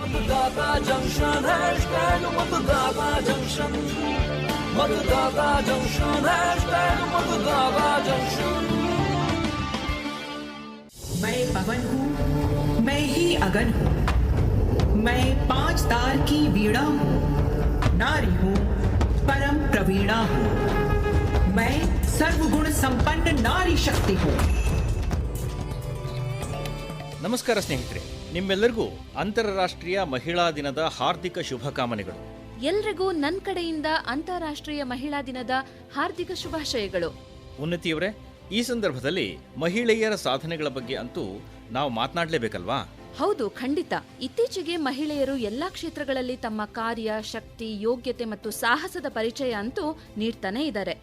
ಮತದಾತ junction hashtag ಮತದಾತ junction ಮತದಾತ junction hashtag ಮತದಾತ junction मैं पवन हूँ मैं ही अगन हूँ मैं पांच तार की वीणा हूँ नारी हूँ परम प्रवीणा हूँ मैं सर्वगुण संपन्न नारी शक्ति हूँ ನಮಸ್ಕಾರ ಸ್ನೇಹಿತರೆ ನಿಮ್ಮೆಲ್ಲರಿಗೂ ಅಂತಾರಾಷ್ಟ್ರೀಯ ಮಹಿಳಾ ದಿನದ ಹಾರ್ದಿಕ ಶುಭಕಾಮನೆಗಳು. ಎಲ್ರಿಗೂ ನನ್ನ ಕಡೆಯಿಂದ ಅಂತಾರಾಷ್ಟ್ರೀಯ ಮಹಿಳಾ ದಿನದ ಹಾರ್ದಿಕ ಶುಭಾಶಯಗಳು. ಉನ್ನತಿಯವರೇ ಈ ಸಂದರ್ಭದಲ್ಲಿ ಮಹಿಳೆಯರ ಸಾಧನೆಗಳ ಬಗ್ಗೆ ಅಂತೂ ನಾವು ಮಾತನಾಡಲೇಬೇಕಲ್ವಾ? ಹೌದು ಖಂಡಿತ. ಇತ್ತೀಚೆಗೆ ಮಹಿಳೆಯರು ಎಲ್ಲಾ ಕ್ಷೇತ್ರಗಳಲ್ಲಿ ತಮ್ಮ ಕಾರ್ಯ ಶಕ್ತಿ ಯೋಗ್ಯತೆ ಮತ್ತು ಸಾಹಸದ ಪರಿಚಯ ಅಂತೂ ನೀಡ್ತಾನೆ ಇದ್ದಾರೆ.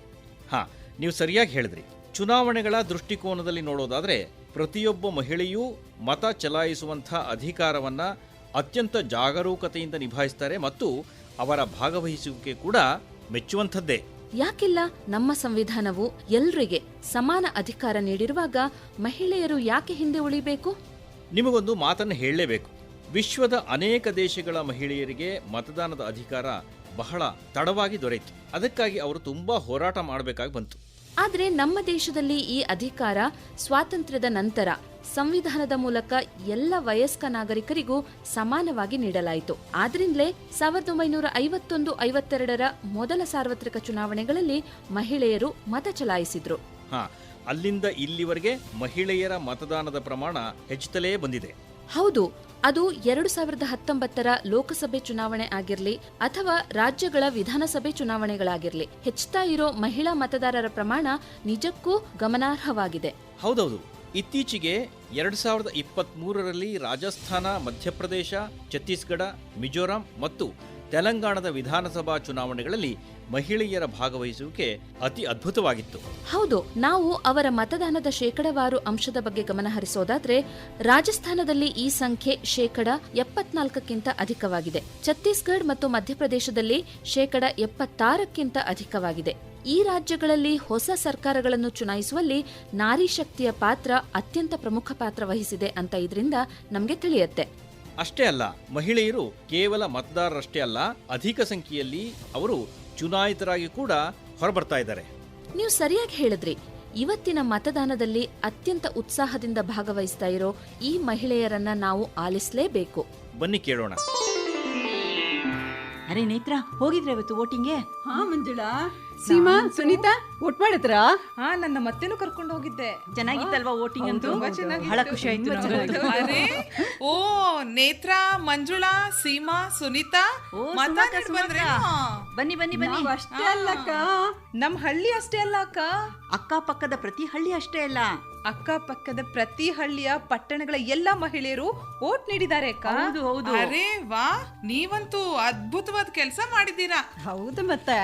ಹಾ ನೀವು ಸರಿಯಾಗಿ ಹೇಳಿದ್ರಿ. ಚುನಾವಣೆಗಳ ದೃಷ್ಟಿಕೋನದಲ್ಲಿ ನೋಡೋದಾದ್ರೆ ಪ್ರತಿಯೊಬ್ಬ ಮಹಿಳೆಯೂ ಮತ ಚಲಾಯಿಸುವಂಥ ಅಧಿಕಾರವನ್ನು ಅತ್ಯಂತ ಜಾಗರೂಕತೆಯಿಂದ ನಿಭಾಯಿಸ್ತಾರೆ ಮತ್ತು ಅವರ ಭಾಗವಹಿಸುವಿಕೆ ಕೂಡ ಮೆಚ್ಚುವಂಥದ್ದೇ. ಯಾಕಿಲ್ಲ ನಮ್ಮ ಸಂವಿಧಾನವು ಎಲ್ರಿಗೆ ಸಮಾನ ಅಧಿಕಾರ ನೀಡಿರುವಾಗ ಮಹಿಳೆಯರು ಯಾಕೆ ಹಿಂದೆ ಉಳಿಬೇಕು? ನಿಮಗೊಂದು ಮಾತನ್ನು ಹೇಳಲೇಬೇಕು. ವಿಶ್ವದ ಅನೇಕ ದೇಶಗಳ ಮಹಿಳೆಯರಿಗೆ ಮತದಾನದ ಅಧಿಕಾರ ಬಹಳ ತಡವಾಗಿ ದೊರೆಯಿತು. ಅದಕ್ಕಾಗಿ ಅವರು ತುಂಬಾ ಹೋರಾಟ ಮಾಡಬೇಕಾಗಿ ಬಂತು. ಆದ್ರೆ ನಮ್ಮ ದೇಶದಲ್ಲಿ ಈ ಅಧಿಕಾರ ಸ್ವಾತಂತ್ರ್ಯದ ನಂತರ ಸಂವಿಧಾನದ ಮೂಲಕ ಎಲ್ಲ ವಯಸ್ಕ ನಾಗರಿಕರಿಗೂ ಸಮಾನವಾಗಿ ನೀಡಲಾಯಿತು. ಆದ್ರಿಂದಲೇ ಸಾವಿರದ ಒಂಬೈನೂರ ಐವತ್ತೊಂದು ಐವತ್ತೆರಡರ ಮೊದಲ ಸಾರ್ವತ್ರಿಕ ಚುನಾವಣೆಗಳಲ್ಲಿ ಮಹಿಳೆಯರು ಮತ ಚಲಾಯಿಸಿದ್ರು. ಹಾ ಅಲ್ಲಿಂದ ಇಲ್ಲಿವರೆಗೆ ಮಹಿಳೆಯರ ಮತದಾನದ ಪ್ರಮಾಣ ಹೆಚ್ಚುತ್ತಲೇ ಬಂದಿದೆ. ಹೌದು ಅದು ಎರಡು ಸಾವಿರದ ಹತ್ತೊಂಬತ್ತರ ಲೋಕಸಭೆ ಚುನಾವಣೆ ಆಗಿರಲಿ ಅಥವಾ ರಾಜ್ಯಗಳ ವಿಧಾನಸಭೆ ಚುನಾವಣೆಗಳಾಗಿರಲಿ, ಹೆಚ್ಚುತ್ತಾ ಇರೋ ಮಹಿಳಾ ಮತದಾರರ ಪ್ರಮಾಣ ನಿಜಕ್ಕೂ ಗಮನಾರ್ಹವಾಗಿದೆ. ಹೌದೌದು. ಇತ್ತೀಚೆಗೆ ಎರಡ್ ಸಾವಿರದ ಇಪ್ಪತ್ತ್ ಮೂರರಲ್ಲಿ ರಾಜಸ್ಥಾನ, ಮಧ್ಯಪ್ರದೇಶ, ಛತ್ತೀಸ್ಗಢ, ಮಿಜೋರಾಂ ಮತ್ತು ತೆಲಂಗಾಣದ ವಿಧಾನಸಭಾ ಚುನಾವಣೆಗಳಲ್ಲಿ ಮಹಿಳೆಯರ ಭಾಗವಹಿಸುವಿಕೆ ಅತಿ ಅದ್ಭುತವಾಗಿತ್ತು. ಹೌದು ನಾವು ಅವರ ಮತದಾನದ ಶೇಕಡವಾರು ಅಂಶದ ಬಗ್ಗೆ ಗಮನಹರಿಸೋದಾದ್ರೆ ರಾಜಸ್ಥಾನದಲ್ಲಿ ಈ ಸಂಖ್ಯೆ ಶೇಕಡ ಎಪ್ಪತ್ನಾಲ್ಕಕ್ಕಿಂತ ಅಧಿಕವಾಗಿದೆ. ಛತ್ತೀಸ್ಗಢ ಮತ್ತು ಮಧ್ಯಪ್ರದೇಶದಲ್ಲಿ ಶೇಕಡ ಎಪ್ಪತ್ತಾರಕ್ಕಿಂತ ಅಧಿಕವಾಗಿದೆ. ಈ ರಾಜ್ಯಗಳಲ್ಲಿ ಹೊಸ ಸರ್ಕಾರಗಳನ್ನು ಚುನಾಯಿಸುವಲ್ಲಿ ನಾರಿ ಶಕ್ತಿಯ ಪಾತ್ರ ಅತ್ಯಂತ ಪ್ರಮುಖ ಪಾತ್ರ ವಹಿಸಿದೆ ಅಂತ ಇದರಿಂದ ನಮಗೆ ತಿಳಿಯುತ್ತೆ. ಅಷ್ಟೇ ಅಲ್ಲ ಮಹಿಳೆಯರು ಕೇವಲ ಮತದಾರರಷ್ಟೇ ಅಲ್ಲ ಅಧಿಕ ಸಂಖ್ಯೆಯಲ್ಲಿ ಅವರು ಚುನಾಯಿತರಾಗಿ ಕೂಡ ಹೊರಬರ್ತಾ ಇದ್ದಾರೆ. ನೀವು ಸರಿಯಾಗಿ ಹೇಳಿದ್ರಿ. ಇವತ್ತಿನ ಮತದಾನದಲ್ಲಿ ಅತ್ಯಂತ ಉತ್ಸಾಹದಿಂದ ಭಾಗವಹಿಸ್ತಾ ಇರೋ ಈ ಮಹಿಳೆಯರನ್ನ ನಾವು ಆಲಿಸಲೇಬೇಕು. ಬನ್ನಿ ಕೇಳೋಣ. ಅರೆ ನೇತ್ರ ಹೋಗಿದ್ರೆ ಇವತ್ತು ವೋಟಿಂಗ್ಗೆ? ಹಾ ಮಂಜುಳಾ. ಸೀಮಾ ಸುನೀತಾ ಒಟ್ ಮಾಡಿದ್ರಾ? ಹಾ ನನ್ನ ಮತ್ತೆನೂ ಕರ್ಕೊಂಡು ಹೋಗಿದ್ದೆ. ಚೆನ್ನಾಗಿತ್ತಲ್ವಾ ವೋಟಿಂಗ್ ಅಂತೂ. ಬಹಳ ಖುಷಿ ಆಯ್ತು ಅರೆ ಓ ನೇತ್ರ ಮಂಜುಳಾ ಸೀಮಾ ಸುನೀತಾ ಓ, ಮತ? ಬನ್ನಿ ಬನ್ನಿ ಬನ್ನಿ. ಅಷ್ಟೇ ಅಲ್ಲ ಅಕ್ಕ ನಮ್ ಹಳ್ಳಿ ಅಷ್ಟೇ ಅಲ್ಲ ಅಕ್ಕ. ಅಕ್ಕಪಕ್ಕದ ಪ್ರತಿ ಹಳ್ಳಿ ಅಷ್ಟೇ ಅಲ್ಲ. ಅಕ್ಕಪಕ್ಕದ ಪ್ರತಿ ಹಳ್ಳಿಯ ಪಟ್ಟಣಗಳ ಎಲ್ಲಾ ಮಹಿಳೆಯರು ಓಟ್ ನೀಡಿದ್ದಾರೆ ಅಕ್ಕ. ಹೌದು, ಹೌದು. ಅರೇ ವಾ ನೀವಂತೂ ಅದ್ಭುತವಾದ ಕೆಲಸ ಮಾಡಿದ್ದೀರಾ. ಹೌದು ಮತ್ತೆ.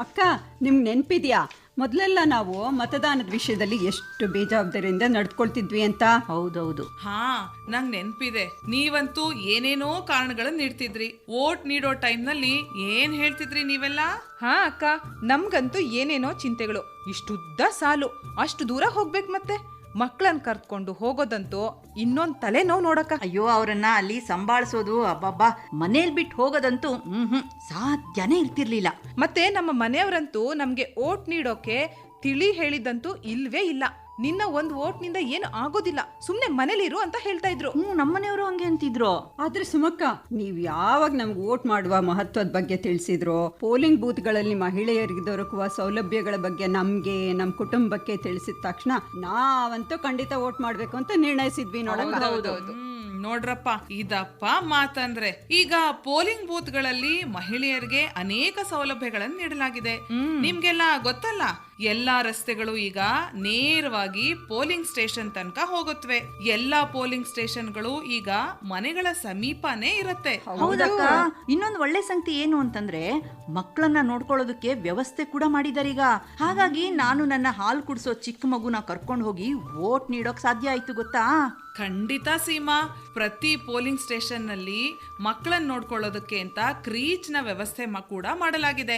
ಅಕ್ಕ ನಿಮ್ಗೆ ನೆನ್ಪಿದ್ಯಾ? ಮೊದಲೆಲ್ಲ ನಾವು ಮತದಾನದ ವಿಷಯದಲ್ಲಿ ಎಷ್ಟು ಬೇಜವಾಬ್ದಾರಿಯಿಂದ ನಡ್ಕೊಳ್ತಿದ್ವಿ ಅಂತ. ಹೌದೌದು. ಹಾ ನಂಗ್ ನೆನ್ಪಿದೆ. ನೀವಂತೂ ಏನೇನೋ ಕಾರಣಗಳನ್ನ ನೀಡ್ತಿದ್ರಿ. ವೋಟ್ ನೀಡೋ ಟೈಮ್ನಲ್ಲಿ ಏನ್ ಹೇಳ್ತಿದ್ರಿ ನೀವೆಲ್ಲ? ಹಾ ಅಕ್ಕ. ನಮ್ಗಂತೂ ಏನೇನೋ ಚಿಂತೆಗಳು. ಇಷ್ಟುದ್ದ ಸಾಲು. ಅಷ್ಟು ದೂರ ಹೋಗ್ಬೇಕು ಮತ್ತೆ. ಮಕ್ಕಳನ್ನ ಕರ್ಕೊಂಡು ಹೋಗೋದಂತೂ ಇನ್ನೊಂದ್ ತಲೆ ನೋವು ನೋಡಕ್ಕ. ಅಯ್ಯೋ ಅವರನ್ನ ಅಲ್ಲಿ ಸಂಭಾಳಿಸೋದು ಅಬ್ಬಬ್ಬಾ. ಮನೇಲಿ ಬಿಟ್ಟು ಹೋಗೋದಂತೂ ಹ್ಮ್ ಹ್ಮ್ ಸಾಧ್ಯನೇ ಇರ್ತಿರ್ಲಿಲ್ಲ. ಮತ್ತೆ ನಮ್ಮ ಮನೆಯವರಂತೂ ನಮ್ಗೆ ಓಟ್ ನೀಡೋಕೆ ತಿಳಿ ಹೇಳಿದಂತೂ ಇಲ್ವೇ ಇಲ್ಲ. ನಿನ್ನ ಒಂದ್ ಓಟ್ನಿಂದ ಏನು ಆಗೋದಿಲ್ಲ. ಸುಮ್ನೆ ಮನೇಲಿರು ಅಂತ ಹೇಳ್ತಾ ಇದ್ರು. ಹ್ಮ್ ನಮ್ಮನೆಯವರು ಹಂಗೆ ಅಂತಿದ್ರು. ಆದ್ರೆ ಸುಮಕ್ಕ ನೀವ್ ಯಾವಾಗ ನಮ್ಗೆ ವೋಟ್ ಮಾಡುವ ಮಹತ್ವದ ಬಗ್ಗೆ ತಿಳಿಸಿದ್ರು? ಪೋಲಿಂಗ್ ಬೂತ್ಗಳಲ್ಲಿ ಮಹಿಳೆಯರಿಗೆ ದೊರಕುವ ಸೌಲಭ್ಯಗಳ ಬಗ್ಗೆ ನಮ್ಗೆ ನಮ್ ಕುಟುಂಬಕ್ಕೆ ತಿಳಿಸಿದ ತಕ್ಷಣ ನಾವಂತೂ ಖಂಡಿತ ವೋಟ್ ಮಾಡ್ಬೇಕು ಅಂತ ನಿರ್ಣಯಿಸಿದ್ವಿ ನೋಡೋದು ಹ್ಮ್, ನೋಡ್ರಪ್ಪ ಇದಪ್ಪ ಮಾತಂದ್ರೆ ಈಗ ಪೋಲಿಂಗ್ ಬೂತ್ಗಳಲ್ಲಿ ಮಹಿಳೆಯರಿಗೆ ಅನೇಕ ಸೌಲಭ್ಯಗಳನ್ನು ನೀಡಲಾಗಿದೆ. ನಿಮ್ಗೆಲ್ಲ ಗೊತ್ತಲ್ಲ ಎಲ್ಲಾ ರಸ್ತೆಗಳು ಈಗ ನೇರವಾಗಿ ಪೋಲಿಂಗ್ ಸ್ಟೇಷನ್ ತನಕ ಹೋಗುತ್ತವೆ. ಎಲ್ಲಾ ಪೋಲಿಂಗ್ ಸ್ಟೇಷನ್ಗಳು ಈಗ ಮನೆಗಳ ಸಮೀಪನೇ ಇರುತ್ತೆ. ಹೌದಕ್ಕ ಇನ್ನೊಂದು ಒಳ್ಳೆ ಸಂಗತಿ ಏನು ಅಂತಂದ್ರೆ ಮಕ್ಕಳನ್ನ ನೋಡ್ಕೊಳ್ಳೋದಕ್ಕೆ ವ್ಯವಸ್ಥೆ ಕೂಡ ಮಾಡಿದಾರೆ ಈಗ. ಹಾಗಾಗಿ ನಾನು ನನ್ನ ಹಾಲು ಕುಡಿಸೋ ಚಿಕ್ಕ ಮಗುನ ಕರ್ಕೊಂಡು ಹೋಗಿ ವೋಟ್ ನೀಡೋಕ್ ಸಾಧ್ಯ ಆಯ್ತು ಗೊತ್ತಾ? ಖಂಡಿತ ಸೀಮಾ. ಪ್ರತಿ ಪೋಲಿಂಗ್ ಸ್ಟೇಷನ್ನಲ್ಲಿ ಮಕ್ಕಳನ್ನ ನೋಡ್ಕೊಳ್ಳೋದಕ್ಕೆ ಅಂತ ಕ್ರೀಚ್ನ ವ್ಯವಸ್ಥೆ ಮ- ಕೂಡ ಮಾಡಲಾಗಿದೆ.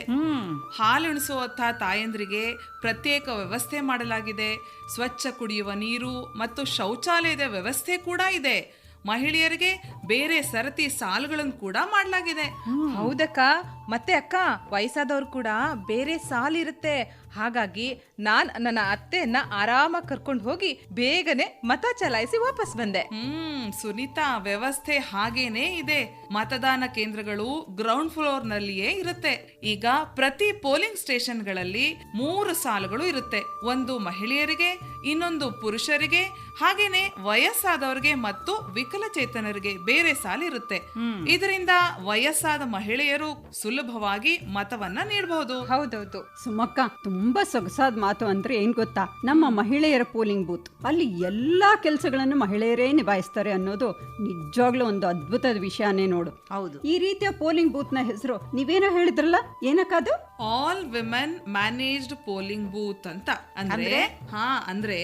ಹಾಲುಣಿಸುವಂಥ ತಾಯಂದ್ರಿಗೆ ಪ್ರತ್ಯೇಕ ವ್ಯವಸ್ಥೆ ಮಾಡಲಾಗಿದೆ. ಸ್ವಚ್ಛ ಕುಡಿಯುವ ನೀರು ಮತ್ತು ಶೌಚಾಲಯದ ವ್ಯವಸ್ಥೆ ಕೂಡ ಇದೆ. ಮಹಿಳೆಯರಿಗೆ ಬೇರೆ ಸರತಿ ಸಾಲುಗಳನ್ನು ಕೂಡ ಮಾಡಲಾಗಿದೆ. ಹೌದಕ್ಕ. ಮತ್ತೆ ಅಕ್ಕ, ವಯಸ್ಸಾದವ್ರು ಕೂಡ ಬೇರೆ ಸಾಲಿರುತ್ತೆ ಹಾಗಾಗಿ ನಾನ್ ನನ್ನ ಅತ್ತೆಯನ್ನ ಆರಾಮ ಕರ್ಕೊಂಡು ಹೋಗಿ ಬೇಗನೆ ಮತ ಚಲಾಯಿಸಿ ವಾಪಸ್ ಬಂದೆ. ಹ್ಮ್ ಸುನೀತಾ ವ್ಯವಸ್ಥೆ ಹಾಗೇನೇ ಇದೆ. ಮತದಾನ ಕೇಂದ್ರಗಳು ಗ್ರೌಂಡ್ ಫ್ಲೋರ್ ನಲ್ಲಿಯೇ ಇರುತ್ತೆ. ಈಗ ಪ್ರತಿ ಪೋಲಿಂಗ್ ಸ್ಟೇಷನ್ಗಳಲ್ಲಿ ಮೂರು ಸಾಲುಗಳು ಇರುತ್ತೆ. ಒಂದು ಮಹಿಳೆಯರಿಗೆ ಇನ್ನೊಂದು ಪುರುಷರಿಗೆ ಹಾಗೇನೆ ವಯಸ್ಸಾದವರಿಗೆ ಮತ್ತು ವಿಕಲಚೇತನರಿಗೆ ಬೇರೆ ಸಾಲಿರುತ್ತೆ. ಇದರಿಂದ ವಯಸ್ಸಾದ ಮಹಿಳೆಯರು ಸುಲಭವಾಗಿ ಮತವನ್ನ ನೀಡಬಹುದು ಹೌದೌದು. ಸುಮಕ್ಕ ತುಂಬಾ ಸೊಗಸಾದ ಮಾತು ಅಂದ್ರೆ ಏನ್ ಗೊತ್ತಾ? ನಮ್ಮ ಮಹಿಳೆಯರ ಪೋಲಿಂಗ್ ಬೂತ್. ಅಲ್ಲಿ ಎಲ್ಲಾ ಕೆಲಸಗಳನ್ನು ಮಹಿಳೆಯರೇ ನಿಭಾಯಿಸ್ತಾರೆ ಅನ್ನೋದು ನಿಜವಾಗ್ಲೂ ಒಂದು ಅದ್ಭುತದ ವಿಷಯನೇ ನೋಡು. ಹೌದು. ಈ ರೀತಿಯ ಪೋಲಿಂಗ್ ಬೂತ್ನ ಹೆಸರು ನೀವೇನೋ ಹೇಳಿದ್ರಲ್ಲ? ಏನಕ್ಕದು? All women managed polling booth ಅಂತ. ಅಂದ್ರೆ? ಹಾ ಅಂದ್ರೆ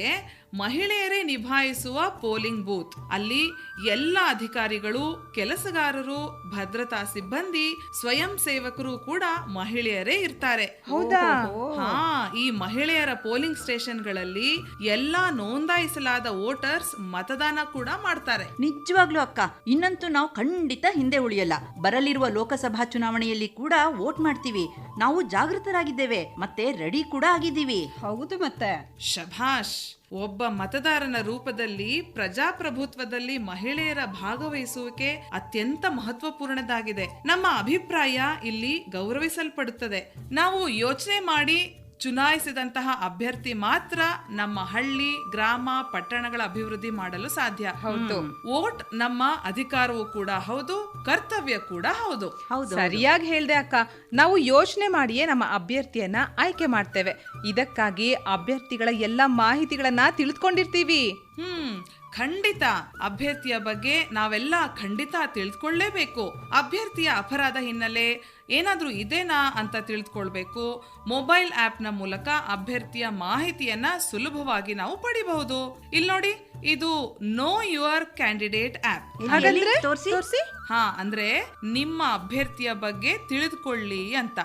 ಮಹಿಳೆಯರೇ ನಿಭಾಯಿಸುವ ಪೋಲಿಂಗ್ ಬೂತ್. ಅಲ್ಲಿ ಎಲ್ಲ ಅಧಿಕಾರಿಗಳು ಕೆಲಸಗಾರರು ಭದ್ರತಾ ಸಿಬ್ಬಂದಿ ಸ್ವಯಂ ಸೇವಕರು ಕೂಡ ಮಹಿಳೆಯರೇ ಇರ್ತಾರೆ. ಹೌದಾ? ಹಾ ಈ ಮಹಿಳೆಯರ ಪೋಲಿಂಗ್ ಸ್ಟೇಷನ್ಗಳಲ್ಲಿ ಎಲ್ಲಾ ನೋಂದಾಯಿಸಲಾದ ವೋಟರ್ಸ್ ಮತದಾನ ಕೂಡ ಮಾಡ್ತಾರೆ. ನಿಜವಾಗ್ಲೂ ಅಕ್ಕ ಇನ್ನಂತೂ ನಾವು ಖಂಡಿತ ಹಿಂದೆ ಉಳಿಯಲ್ಲ. ಬರಲಿರುವ ಲೋಕಸಭಾ ಚುನಾವಣೆಯಲ್ಲಿ ಕೂಡ ವೋಟ್ ಮಾಡ್ತೀವಿ. ನಾವು ಜಾಗೃತರಾಗಿದ್ದೇವೆ ಮತ್ತೆ ರೆಡಿ ಕೂಡ ಆಗಿದ್ದೀವಿ. ಹೌದು ಮತ್ತೆ. ಶಭಾಷ್! ಒಬ್ಬ ಮತದಾರನ ರೂಪದಲ್ಲಿ ಪ್ರಜಾಪ್ರಭುತ್ವದಲ್ಲಿ ಮಹಿಳೆಯರ ಭಾಗವಹಿಸುವಿಕೆ ಅತ್ಯಂತ ಮಹತ್ವಪೂರ್ಣದಾಗಿದೆ. ನಮ್ಮ ಅಭಿಪ್ರಾಯ ಇಲ್ಲಿ ಗೌರವಿಸಲ್ಪಡುತ್ತದೆ. ನಾವು ಯೋಚನೆ ಮಾಡಿ ಚುನಾಯಿಸಿದಂತಹ ಅಭ್ಯರ್ಥಿ ಮಾತ್ರ ನಮ್ಮ ಹಳ್ಳಿ ಗ್ರಾಮ ಪಟ್ಟಣಗಳ ಅಭಿವೃದ್ಧಿ ಮಾಡಲು ಸಾಧ್ಯ. ಹೌದು. ವೋಟ್ ನಮ್ಮ ಅಧಿಕಾರವೂ ಕೂಡ ಹೌದು ಕರ್ತವ್ಯ ಕೂಡ ಹೌದು. ಹೌದು. ಸರಿಯಾಗಿ ಹೇಳ್ದೆ ಅಕ್ಕ. ನಾವು ಯೋಚನೆ ಮಾಡಿಯೇ ನಮ್ಮ ಅಭ್ಯರ್ಥಿಯನ್ನ ಆಯ್ಕೆ ಮಾಡ್ತೇವೆ. ಇದಕ್ಕಾಗಿ ಅಭ್ಯರ್ಥಿಗಳ ಎಲ್ಲ ಮಾಹಿತಿಗಳನ್ನ ತಿಳಿದುಕೊಂಡಿರ್ತೀವಿ. ಹ್ಮ್. ಖಂಡಿತ ಅಭ್ಯರ್ಥಿಯ ಬಗ್ಗೆ ನಾವೆಲ್ಲ ಖಂಡಿತ ತಿಳಿದುಕೊಳ್ಳೇಬೇಕು ಅಭ್ಯರ್ಥಿಯ ಅಪರಾಧ ಹಿನ್ನೆಲೆ ಏನಾದರೂ ಇದೇನಾ ಅಂತ ತಿಳಿದುಕೊಳ್ಬೇಕು ಮೊಬೈಲ್ ಆ್ಯಪ್ನ ಮೂಲಕ ಅಭ್ಯರ್ಥಿಯ ಮಾಹಿತಿಯನ್ನ ಸುಲಭವಾಗಿ ನಾವು ಪಡಿಬಹುದು. ಇಲ್ಲಿ ನೋಡಿ ಇದು ನೋ ಯುವರ್ ಕ್ಯಾಂಡಿಡೇಟ್ ಆಪ್ ಹಾಗಾದ್ರೆ ತೋರಿಸಿ? ಹಾ ಅಂದ್ರೆ ನಿಮ್ಮ ಅಭ್ಯರ್ಥಿಯ ಬಗ್ಗೆ ತಿಳಿದುಕೊಳ್ಳಿ ಅಂತ.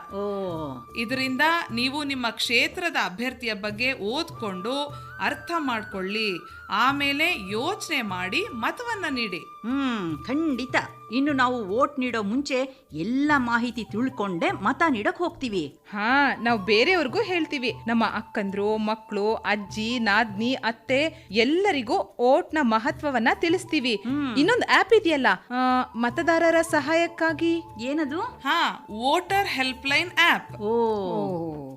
ಇದರಿಂದ ನೀವು ನಿಮ್ಮ ಕ್ಷೇತ್ರದ ಅಭ್ಯರ್ಥಿಯ ಬಗ್ಗೆ ಓದ್ಕೊಂಡು ಅರ್ಥ ಮಾಡ್ಕೊಳ್ಳಿ. ಆಮೇಲೆ ಯೋಚನೆ ಮಾಡಿ ಮತವನ್ನ ನೀಡಿ. ಹ್ಮ್ ಖಂಡಿತ. ಇನ್ನು ನಾವು ವೋಟ್ ನೀಡೋ ಮುಂಚೆ ಎಲ್ಲ ಮಾಹಿತಿ ತಿಳ್ಕೊಂಡೆ ಮತ ನೀಡಕ್ ಹೋಗ್ತೀವಿ. ಹಾ ನಾವು ಬೇರೆಯವ್ರಿಗೂ ಹೇಳ್ತೀವಿ. ನಮ್ಮ ಅಕ್ಕಂದ್ರು ಮಕ್ಕಳು ಅಜ್ಜಿ ನಾದ್ನಿ ಅತ್ತೆ ಎಲ್ಲರಿಗೂ ಓಟ್ನ ಮಹತ್ವವನ್ನ ತಿಳಿಸ್ತೀವಿ. ಇನ್ನೊಂದು ಆಪ್ ಇದೆಯಲ್ಲ ಆ, ಮತದಾರರ ಸಹಾಯಕ್ಕಾಗಿ? ಏನದು? ಹಾ ವೋಟರ್ ಹೆಲ್ಪ್ ಲೈನ್ ಆಪ್ ಓ.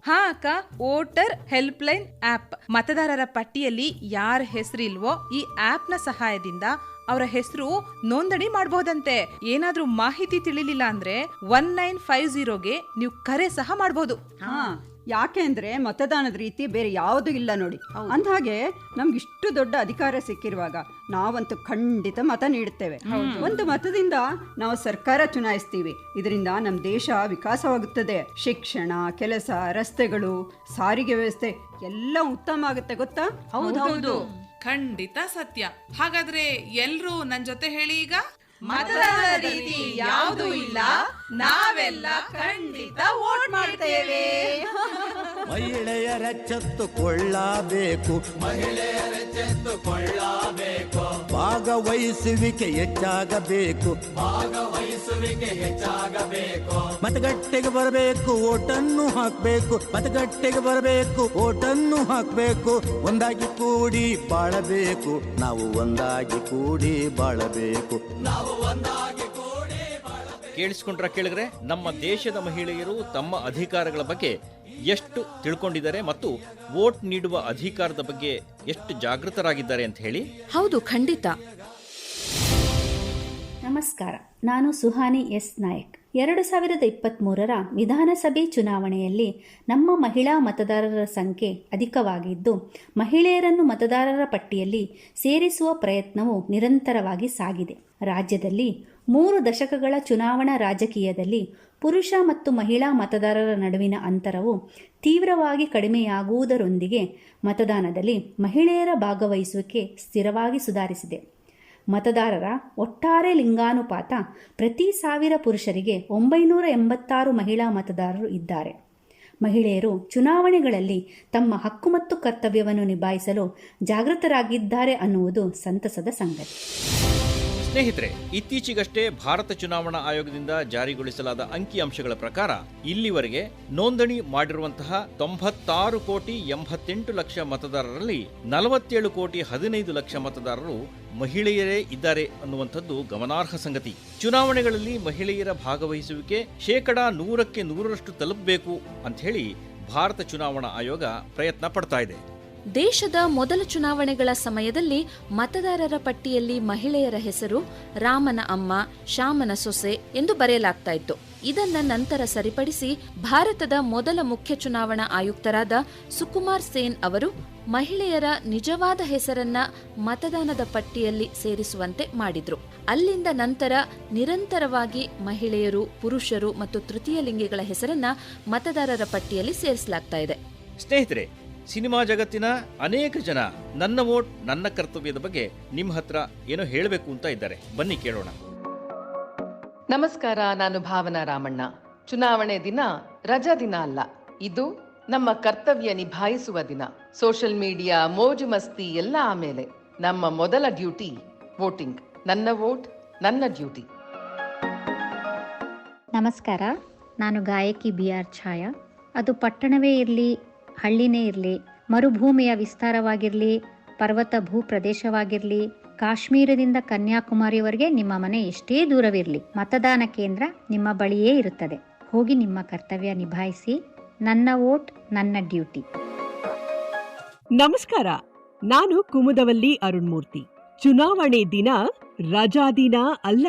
ಹಾ ಅಕ್ಕ ವೋಟರ್ ಹೆಲ್ಪ್ ಲೈನ್ ಆಪ್ ಮತದಾರರ ಪಟ್ಟಿಯಲ್ಲಿ ಯಾರ ಹೆಸರಿಲ್ವೋ ಈ ಆಪ್ನ ಸಹಾಯದಿಂದ ಅವರ ಹೆಸರು ನೋಂದಣಿ ಮಾಡಬಹುದಂತೆ ಏನಾದ್ರೂ ಮಾಹಿತಿ ತಿಳಿಲಿಲ್ಲ ಅಂದ್ರೆ ಒನ್ ನೈನ್ ಫೈವ್ ಜೀರೋಗೆ ನೀವು ಕರೆ ಸಹ ಮಾಡಬಹುದು ಹಾ ಯಾಕೆ ಅಂದ್ರೆ ಮತದಾನದ ರೀತಿ ಬೇರೆ ಯಾವುದು ಇಲ್ಲ ನೋಡಿ. ಅಂದ್ಹಾಗೆ ನಮ್ಗೆ ಇಷ್ಟು ದೊಡ್ಡ ಅಧಿಕಾರ ಸಿಕ್ಕಿರುವಾಗ ನಾವಂತೂ ಖಂಡಿತ ಮತ ನೀಡುತ್ತೇವೆ. ಒಂದು ಮತದಿಂದ ನಾವು ಸರ್ಕಾರ ಚುನಾಯಿಸ್ತೀವಿ. ಇದರಿಂದ ನಮ್ಮ ದೇಶ ವಿಕಾಸವಾಗುತ್ತದೆ. ಶಿಕ್ಷಣ ಕೆಲಸ ರಸ್ತೆಗಳು ಸಾರಿಗೆ ವ್ಯವಸ್ಥೆ ಎಲ್ಲ ಉತ್ತಮ ಆಗುತ್ತೆ ಗೊತ್ತಾ? ಹೌದೌದು ಖಂಡಿತ ಸತ್ಯ. ಹಾಗಾದ್ರೆ ಎಲ್ರೂ ನನ್ ಜೊತೆ ಹೇಳಿ ಈಗ. ಮತದಾನದ ರೀತಿ ಯಾವುದು ಇಲ್ಲ. ನಾವೆಲ್ಲ ಖಂಡಿತ ವೋಟ್ ಮಾಡ್ತೇವೆ. ಮಹಿಳೆಯರೆಚ್ಚೆತ್ತುಕೊಳ್ಳಬೇಕು ಮಹಿಳೆಯರೆಚ್ಚೆತ್ತುಕೊಳ್ಳಬೇಕು ಭಾಗವಹಿಸುವಿಕೆ ಹೆಚ್ಚಾಗಬೇಕು. ಭಾಗವಹಿಸುವಿಕೆ ಹೆಚ್ಚಾಗಬೇಕು. ಮತಗಟ್ಟೆಗೆ ಬರಬೇಕು ಓಟನ್ನು ಹಾಕಬೇಕು. ಮತಗಟ್ಟೆಗೆ ಬರಬೇಕು ಓಟನ್ನು ಹಾಕಬೇಕು. ಒಂದಾಗಿ ಕೂಡಿ ಬಾಳಬೇಕು. ನಾವು ಒಂದಾಗಿ ಕೂಡಿ ಬಾಳಬೇಕು. ಕೇಳಿಸ್ಕೊಂಡ್ರ ಕೇಳಿದ್ರೆ ನಮ್ಮ ದೇಶದ ಮಹಿಳೆಯರು ತಮ್ಮ ಅಧಿಕಾರಗಳ ಬಗ್ಗೆ ಎಷ್ಟು ತಿಳ್ಕೊಂಡಿದ್ದಾರೆ ಮತ್ತು ವೋಟ್ ನೀಡುವ ಅಧಿಕಾರದ ಬಗ್ಗೆ ಎಷ್ಟು ಜಾಗೃತರಾಗಿದ್ದಾರೆ ಅಂತ ಹೇಳಿ? ಹೌದು ಖಂಡಿತ. ನಮಸ್ಕಾರ. ನಾನು ಸುಹಾನಿ ಎಸ್ ನಾಯಕ್. ಎರಡು ಸಾವಿರದ ಇಪ್ಪತ್ತ್ಮೂರರ ವಿಧಾನಸಭೆ ಚುನಾವಣೆಯಲ್ಲಿ ನಮ್ಮ ಮಹಿಳಾ ಮತದಾರರ ಸಂಖ್ಯೆ ಅಧಿಕವಾಗಿದ್ದು, ಮಹಿಳೆಯರನ್ನು ಮತದಾರರ ಪಟ್ಟಿಯಲ್ಲಿ ಸೇರಿಸುವ ಪ್ರಯತ್ನವು ನಿರಂತರವಾಗಿ ಸಾಗಿದೆ. ರಾಜ್ಯದಲ್ಲಿ ಮೂರು ದಶಕಗಳ ಚುನಾವಣಾ ರಾಜಕೀಯದಲ್ಲಿ ಪುರುಷ ಮತ್ತು ಮಹಿಳಾ ಮತದಾರರ ನಡುವಿನ ಅಂತರವು ತೀವ್ರವಾಗಿ ಕಡಿಮೆಯಾಗುವುದರೊಂದಿಗೆ ಮತದಾನದಲ್ಲಿ ಮಹಿಳೆಯರ ಭಾಗವಹಿಸುವಿಕೆ ಸ್ಥಿರವಾಗಿ ಸುಧಾರಿಸಿದೆ. ಮತದಾರರ ಒಟ್ಟಾರೆ ಲಿಂಗಾನುಪಾತ ಪ್ರತಿ ಸಾವಿರ ಪುರುಷರಿಗೆ ಒಂಬೈನೂರ ಎಂಬತ್ತಾರು ಮಹಿಳಾ ಮತದಾರರು ಇದ್ದಾರೆ. ಮಹಿಳೆಯರು ಚುನಾವಣೆಗಳಲ್ಲಿ ತಮ್ಮ ಹಕ್ಕು ಮತ್ತು ಕರ್ತವ್ಯವನ್ನು ನಿಭಾಯಿಸಲು ಜಾಗೃತರಾಗಿದ್ದಾರೆ ಅನ್ನುವುದು ಸಂತಸದ ಸಂಗತಿ. ಸ್ನೇಹಿತರೆ, ಇತ್ತೀಚೆಗಷ್ಟೇ ಭಾರತ ಚುನಾವಣಾ ಆಯೋಗದಿಂದ ಜಾರಿಗೊಳಿಸಲಾದ ಅಂಕಿಅಂಶಗಳ ಪ್ರಕಾರ ಇಲ್ಲಿವರೆಗೆ ನೋಂದಣಿ ಮಾಡಿರುವಂತಹ ತೊಂಬತ್ತಾರು ಕೋಟಿ ಎಂಬತ್ತೆಂಟು ಲಕ್ಷ ಮತದಾರರಲ್ಲಿ ನಲವತ್ತೇಳು ಕೋಟಿ ಹದಿನೈದು ಲಕ್ಷ ಮತದಾರರು ಮಹಿಳೆಯರೇ ಇದ್ದಾರೆ ಅನ್ನುವಂಥದ್ದು ಗಮನಾರ್ಹ ಸಂಗತಿ. ಚುನಾವಣೆಗಳಲ್ಲಿ ಮಹಿಳೆಯರ ಭಾಗವಹಿಸುವಿಕೆ ಶೇಕಡಾ ನೂರಕ್ಕೆ ನೂರರಷ್ಟು ತಲುಪಬೇಕು ಅಂತ ಹೇಳಿ ಭಾರತ ಚುನಾವಣಾ ಆಯೋಗ ಪ್ರಯತ್ನ ಪಡ್ತಾ ಇದೆ. ದೇಶದ ಮೊದಲ ಚುನಾವಣೆಗಳ ಸಮಯದಲ್ಲಿ ಮತದಾರರ ಪಟ್ಟಿಯಲ್ಲಿ ಮಹಿಳೆಯರ ಹೆಸರು, ರಾಮನ ಅಮ್ಮ ಶ್ಯಾಮನ ಸೊಸೆ ಎಂದು ಬರೆಯಲಾಗ್ತಾ ಇತ್ತು. ಇದನ್ನ ನಂತರ ಸರಿಪಡಿಸಿ ಭಾರತದ ಮೊದಲ ಮುಖ್ಯ ಚುನಾವಣಾ ಆಯುಕ್ತರಾದ ಸುಕುಮಾರ್ ಸೇನ್ ಅವರು ಮಹಿಳೆಯರ ನಿಜವಾದ ಹೆಸರನ್ನ ಮತದಾನದ ಪಟ್ಟಿಯಲ್ಲಿ ಸೇರಿಸುವಂತೆ ಮಾಡಿದ್ರು. ಅಲ್ಲಿಂದ ನಂತರ ನಿರಂತರವಾಗಿ ಮಹಿಳೆಯರು, ಪುರುಷರು ಮತ್ತು ತೃತೀಯ ಲಿಂಗಿಗಳ ಹೆಸರನ್ನ ಮತದಾರರ ಪಟ್ಟಿಯಲ್ಲಿ ಸೇರಿಸಲಾಗ್ತಾ ಇದೆ. ಸ್ನೇಹಿತರೆ ಸಿನಿಮಾ ಜಗತ್ತಿನ ಅನೇಕ ಜನ ನನ್ನ ವೋಟ್ ನನ್ನ ಕರ್ತವ್ಯದ ಬಗ್ಗೆ ನಿಮ್ಮ ಹತ್ರ ಏನೋ ಹೇಳಬೇಕು ಅಂತ ಇದ್ದಾರೆ. ಬನ್ನಿ ಕೇಳೋಣ. ನಮಸ್ಕಾರ ನಾನು ಭಾವನಾ ರಾಮಣ್ಣ. ಚುನಾವಣೆ ದಿನ ರಜಾ ದಿನ ಅಲ್ಲ ಇದು ನಮ್ಮ ಕರ್ತವ್ಯ ನಿಭಾಯಿಸುವ ದಿನ. ಸೋಷಿಯಲ್ ಮೀಡಿಯಾ ಮೋಜು ಮಸ್ತಿ ಎಲ್ಲ ಆಮೇಲೆ ನಮ್ಮ ಮೊದಲ ಡ್ಯೂಟಿ ವೋಟಿಂಗ್. ನನ್ನ ವೋಟ್ ನನ್ನ ಡ್ಯೂಟಿ. ನಮಸ್ಕಾರ ನಾನು ಗಾಯಕಿ ಬಿ ಆರ್ ಛಾಯಾ. ಅದು ಪಟ್ಟಣವೇ ಇರಲಿ ಹಳ್ಳಿನೇ ಇರಲಿ, ಮರುಭೂಮಿಯ ವಿಸ್ತಾರವಾಗಿರಲಿ, ಪರ್ವತ ಭೂ ಪ್ರದೇಶವಾಗಿರಲಿ, ಕಾಶ್ಮೀರದಿಂದ ಕನ್ಯಾಕುಮಾರಿವರೆಗೆ ನಿಮ್ಮ ಮನೆ ಎಷ್ಟೇ ದೂರವಿರಲಿ, ಮತದಾನ ಕೇಂದ್ರ ನಿಮ್ಮ ಬಳಿಯೇ ಇರುತ್ತದೆ. ಹೋಗಿ ನಿಮ್ಮ ಕರ್ತವ್ಯ ನಿಭಾಯಿಸಿ, ನನ್ನ ವೋಟ್, ನನ್ನ ಡ್ಯೂಟಿ. ನಮಸ್ಕಾರ, ನಾನು ಕುಮುದವಲ್ಲಿ ಅರುಣ್ಮೂರ್ತಿ. ಚುನಾವಣೆ ದಿನ ರಜಾ ದಿನ ಅಲ್ಲ,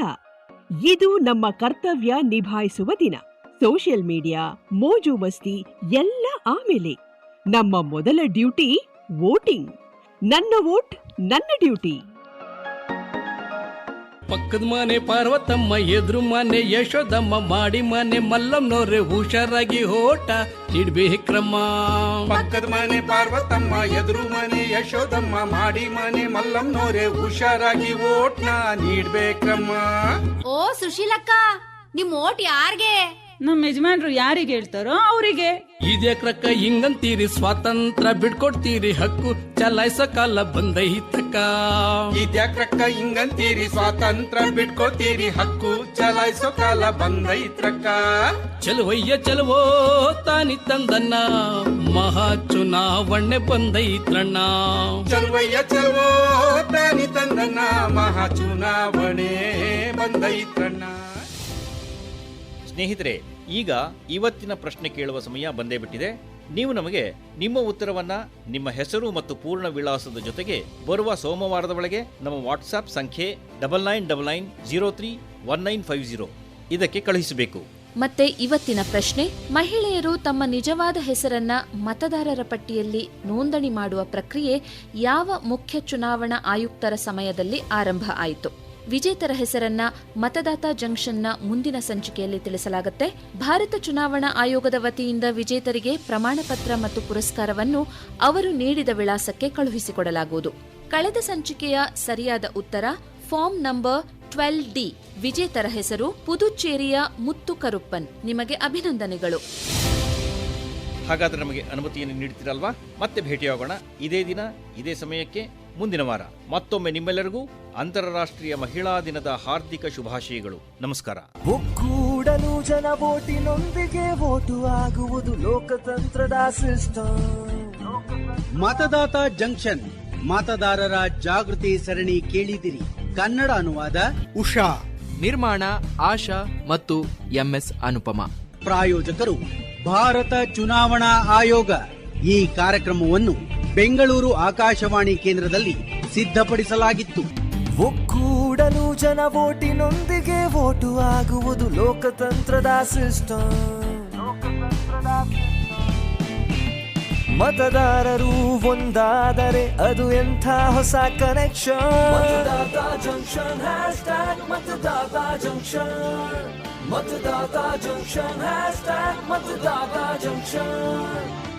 ಇದು ನಮ್ಮ ಕರ್ತವ್ಯ ನಿಭಾಯಿಸುವ ದಿನ. ಸೋಷಿಯಲ್ ಮೀಡಿಯಾ, ಮೋಜು ಮಸ್ತಿ, ಎಲ್ಲ ಆಮೇಲೆ. ನಮ್ಮ ಮೊದಲ ಡ್ಯೂಟಿ ವೋಟಿಂಗ್. ನನ್ನ ವೋಟ್ ನನ್ನ ಡ್ಯೂಟಿ. ಪಕ್ಕದ ಮನೆ ಪಾರ್ವತಮ್ಮ ಎದುರು ಮನೆ ಯಶೋದಮ್ಮ ಮಾಡಿ ಮನೆ ಮಲ್ಲಮ್ಮನವ್ರೆ ಹುಷಾರಾಗಿ ಓಟ ನೀಡ್ಬೇಕ್ರಮ್ಮ. ಪಕ್ಕದ ಮನೆ ಪಾರ್ವತಮ್ಮ ಎದುರು ಮನೆ ಯಶೋದಮ್ಮ ಮಾಡಿ ಮನೆ ಮಲ್ಲಮ್ಮನವ್ರೆ ಹುಷಾರಾಗಿ ಓಟ್ನ ನೀಡ್ಬೇಕ್ರಮ್ಮ. ಓ ಸುಶೀಲಕ್ಕ ನಿಮ್ ಓಟ್ ಯಾರ್ಗೆ? ನಮ್ಮ ಯಜಮಾನ್ರು ಯಾರಿಗೆ ಹೇಳ್ತಾರೋ ಅವರಿಗೆ. ಇದ್ಯಾಕ್ರಕ್ಕ ಹಿಂಗಂತೀರಿ ಸ್ವಾತಂತ್ರ್ಯ ಬಿಡ್ಕೊಡ್ತೀರಿ ಹಕ್ಕು ಚಲಾಯಿಸೋ ಕಾಲ ಇದೇ ಇದ್ಯಾಕ್ರಕ್ಕ ಹಿಂಗಂತೀರಿ ಸ್ವಾತಂತ್ರ್ಯ ಬಿಡ್ಕೊತೀರಿ ಹಕ್ಕು ಚಲಾಯಿಸೋ ಕಾಲ ಬಂದೈತ್ರಕ್ಕ ಚಲುವಯ್ಯ ಚಲುವೋ ತಾನಿ ತಂದನ್ನ ಮಹಾ ಚುನಾವಣೆ ಬಂದೈತ್ರಣ್ಣ. ಚಲುವಯ್ಯ ಚಲುವೋ ತಾನಿ ತಂದನ್ನ ಮಹಾ ಚುನಾವಣೆ ಬಂದೈತ್ರಣ್ಣ. ಸ್ನೇಹಿತರೆ, ಈಗ ಇವತ್ತಿನ ಪ್ರಶ್ನೆ ಕೇಳುವ ಸಮಯ ಬಂದೇ ಬಿಟ್ಟಿದೆ. ನೀವು ನಮಗೆ ನಿಮ್ಮ ಉತ್ತರವನ್ನ, ನಿಮ್ಮ ಹೆಸರು ಮತ್ತು ಪೂರ್ಣ ವಿಳಾಸದ ಜೊತೆಗೆ ಬರುವ ಸೋಮವಾರದ ಒಳಗೆ ನಮ್ಮ ವಾಟ್ಸ್ಆಪ್ ಸಂಖ್ಯೆ double nine double nine zero three one nine five zero ಇದಕ್ಕೆ ಕಳುಹಿಸಬೇಕು. ಮತ್ತೆ ಇವತ್ತಿನ ಪ್ರಶ್ನೆ, ಮಹಿಳೆಯರು ತಮ್ಮ ನಿಜವಾದ ಹೆಸರನ್ನ ಮತದಾರರ ಪಟ್ಟಿಯಲ್ಲಿ ನೋಂದಣಿ ಮಾಡುವ ಪ್ರಕ್ರಿಯೆ ಯಾವ ಮುಖ್ಯ ಚುನಾವಣಾ ಆಯುಕ್ತರ ಸಮಯದಲ್ಲಿ ಆರಂಭ ಆಯಿತು. ವಿಜೇತರ ಹೆಸರನ್ನ ಮತದಾತ ಜಂಕ್ಷನ್ನ ಮುಂದಿನ ಸಂಚಿಕೆಯಲ್ಲಿ ತಿಳಿಸಲಾಗುತ್ತೆ. ಭಾರತ ಚುನಾವಣಾ ಆಯೋಗದ ವತಿಯಿಂದ ವಿಜೇತರಿಗೆ ಪ್ರಮಾಣ ಪತ್ರ ಮತ್ತು ಪುರಸ್ಕಾರವನ್ನು ಅವರು ನೀಡಿದ ವಿಳಾಸಕ್ಕೆ ಕಳುಹಿಸಿಕೊಡಲಾಗುವುದು. ಕಳೆದ ಸಂಚಿಕೆಯ ಸರಿಯಾದ ಉತ್ತರ, ಫಾರ್ಮ್ ನಂಬರ್ ಟ್ವೆಲ್ ಡಿ, ವಿಜೇತರ ಹೆಸರು ಪುದುಚೇರಿಯ ಮುತ್ತು ಕರುಪ್ಪನ್. ನಿಮಗೆ ಅಭಿನಂದನೆಗಳು. ಹಾಗಾದ್ರೆ ನಮಗೆ ಅನುಮತಿಯನ್ನು ನೀಡ್ತೀರಲ್ವಾ? ಮತ್ತೆ ಭೇಟಿಯಾಗೋಣ. ಇದೇ ದಿನ, ಇದೇ ಸಮಯಕ್ಕೆ, ಮುಂದಿನ ವಾರ. ಮತ್ತೊಮ್ಮೆ ನಿಮ್ಮೆಲ್ಲರಿಗೂ ಅಂತಾರಾಷ್ಟ್ರೀಯ ಮಹಿಳಾ ದಿನದ ಹಾರ್ದಿಕ ಶುಭಾಶಯಗಳು. ನಮಸ್ಕಾರ. ಒಕ್ಕೂಡಲು ಜನ ಓಟಿನೊಂದಿಗೆ ಓಟು ಆಗುವುದು ಲೋಕತಂತ್ರದ ಸಿಸ್ಟಮ್ ಮತದಾತ ಜಂಕ್ಷನ್ ಮತದಾರರ ಜಾಗೃತಿ ಸರಣಿ ಕೇಳಿದಿರಿ. ಕನ್ನಡ ಅನುವಾದ ಉಷಾ ನಿರ್ಮಾಣ ಆಶಾ ಮತ್ತು ಎಂಎಸ್ ಅನುಪಮ. ಪ್ರಾಯೋಜಕರು ಭಾರತ ಚುನಾವಣಾ ಆಯೋಗ. ಈ ಕಾರ್ಯಕ್ರಮವನ್ನು ಬೆಂಗಳೂರು ಆಕಾಶವಾಣಿ ಕೇಂದ್ರದಲ್ಲಿ ಸಿದ್ಧಪಡಿಸಲಾಗಿತ್ತು. ಒಕ್ಕೂಡಲು ಜನ ಓಟಿನೊಂದಿಗೆ ಓಟು ಆಗುವುದು ಲೋಕತಂತ್ರದ ಸಿಸ್ಟಮ್ ಮತದಾರರು ಒಂದಾದರೆ ಅದು ಎಂಥ ಹೊಸ ಕನೆಕ್ಷನ್ ಮತದಾತ ಜಂಕ್ಷನ್ ಹ್ಯಾಶ್ ಮತದಾತ ಜಂಕ್ಷನ್ ಜಂಕ್ಷನ್ ಮತದಾತ ಜಂಕ್ಷನ್